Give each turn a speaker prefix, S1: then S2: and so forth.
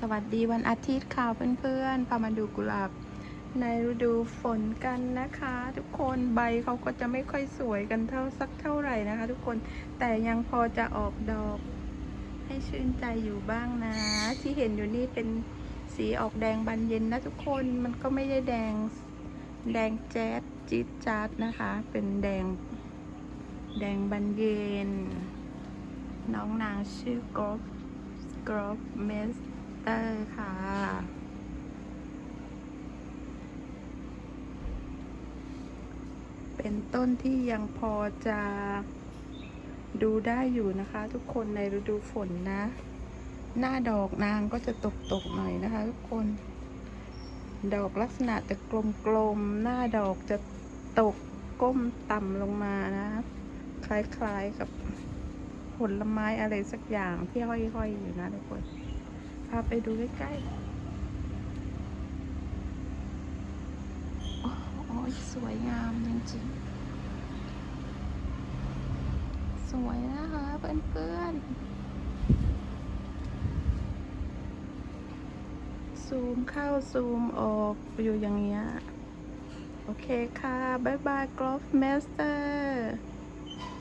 S1: สวัสดีวันอาทิตย์ค่ะเพื่อนๆพามาดูกุหลาบ ในฤดูฝนกันนะคะ ทุกคนใบเขาก็จะไม่ค่อยสวยกันเท่าสักเท่าไหร่นะคะ ทุกคนแต่ยังพอจะออกดอก ให้ชื่นใจอยู่บ้างนะ ที่เห็นอยู่นี่เป็นสีออกแดงบานเย็นนะทุกคนมันก็ไม่ได้แดงแดงแจ๊ดจี๊ดจ๊าดนะคะ เป็นแดง แดงบานเย็น น้องนางชื่อกรอบกรอบเมส เตอร์ค่ะ เป็นต้นที่ยังพอจะดูได้อยู่นะคะ ทุกคนในฤดูฝนนะ หน้าดอกนางก็จะตกตกหน่อยนะคะ ทุกคน ดอกลักษณะจะกลมๆ หน้าดอกจะตกก้มต่ำลงมานะ คล้ายๆกับผลไม้อะไรสักอย่างที่ห้อยๆอยู่นะทุกคนาไปดูใกล้ๆ โอ้โอ้สวยงามจริงๆ สวยนะคะเพื่อนๆ ซูมเข้าซูมออกอยู่อย่างเงี้ย โอเคค่ะ บ๊ายบายกรอฟเมสเตอร์